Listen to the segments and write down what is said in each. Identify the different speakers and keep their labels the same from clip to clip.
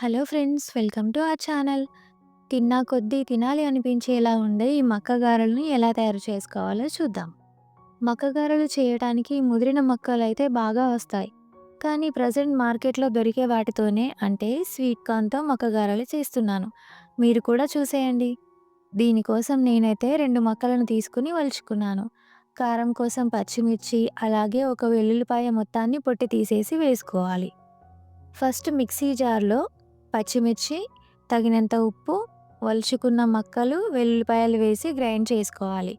Speaker 1: Hello friends welcome to our channel. తిన్నా కొద్దీ తినాలి అనిపించేలా ఉండే ఈ మక్కగారలను ఎలా తయారు చేసుకోవాలో చూద్దాం. మక్క గారెలు చేయడానికి ముదిరిన మక్కలు అయితే బాగా వస్తాయి. కానీ ప్రజెంట్ మార్కెట్లో దొరికే వాటితోనే అంటే స్వీట్ కార్న్తో మక్క గారెలు చేస్తున్నాను. మీరు కూడా చూసేయండి. దీనికోసం నేనైతే రెండు మక్కలను తీసుకుని వలుచుకున్నాను. కారం కోసం పచ్చిమిర్చి అలాగే ఒక వెల్లుల్లిపాయ మొత్తాన్ని పొట్టి తీసేసి వేసుకోవాలి. ఫస్ట్ మిక్సీ జార్లో పచ్చిమిర్చి తగినంత ఉప్పు వలుచుకున్న మక్కలు వెల్లుల్లిపాయలు వేసి గ్రైండ్ చేసుకోవాలి.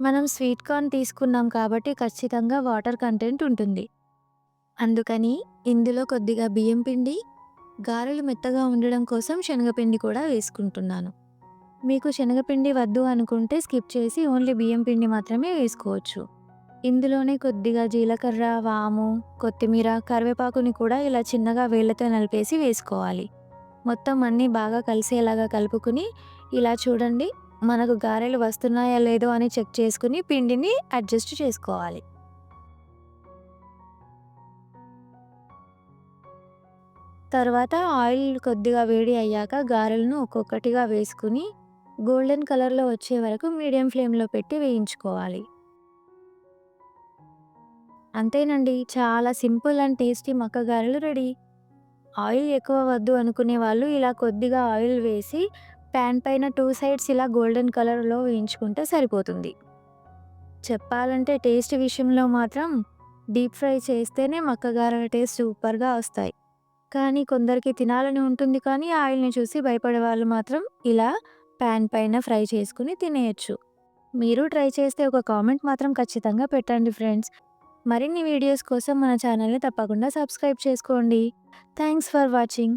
Speaker 1: మనం స్వీట్ కార్న్ తీసుకున్నాం కాబట్టి ఖచ్చితంగా వాటర్ కంటెంట్ ఉంటుంది. అందుకని ఇందులో కొద్దిగా బియ్యం పిండి గారెలు మెత్తగా ఉండడం కోసం శనగపిండి కూడా వేసుకుంటున్నాను. మీకు శనగపిండి వద్దు అనుకుంటే స్కిప్ చేసి ఓన్లీ బియ్యం పిండి మాత్రమే వేసుకోవచ్చు. ఇందులోనే కొద్దిగా జీలకర్ర వాము కొత్తిమీర కరివేపాకుని కూడా ఇలా చిన్నగా వేళ్ళతో నలిపేసి వేసుకోవాలి. మొత్తం అన్నీ బాగా కలిసేలాగా కలుపుకుని ఇలా చూడండి మనకు గారెలు వస్తున్నాయా లేదో అని చెక్ చేసుకుని పిండిని అడ్జస్ట్ చేసుకోవాలి. తర్వాత ఆయిల్ కొద్దిగా వేడి అయ్యాక గారెలను ఒక్కొక్కటిగా వేసుకుని గోల్డెన్ కలర్లో వచ్చే వరకు మీడియం ఫ్లేమ్లో పెట్టి వేయించుకోవాలి. అంతేనండి చాలా సింపుల్ అండ్ టేస్టీ మక్క గారెలు రెడీ. ఆయిల్ ఎక్కువ వద్దు అనుకునే వాళ్ళు ఇలా కొద్దిగా ఆయిల్ వేసి ప్యాన్ పైన టూ సైడ్స్ ఇలా గోల్డెన్ కలర్లో వేయించుకుంటే సరిపోతుంది. చెప్పాలంటే టేస్ట్ విషయంలో మాత్రం డీప్ ఫ్రై చేస్తేనే మక్కగార టేస్ట్ సూపర్గా వస్తాయి. కానీ కొందరికి తినాలని ఉంటుంది కానీ ఆయిల్ని చూసి భయపడే వాళ్ళు మాత్రం ఇలా ప్యాన్ పైన ఫ్రై చేసుకుని తినేయచ్చు. మీరు ట్రై చేస్తే ఒక కామెంట్ మాత్రం ఖచ్చితంగా పెట్టండి ఫ్రెండ్స్. మరిన్ని వీడియోస్ కోసం మన ఛానల్ని తప్పకుండా సబ్స్క్రైబ్ చేసుకోండి. Thanks for watching.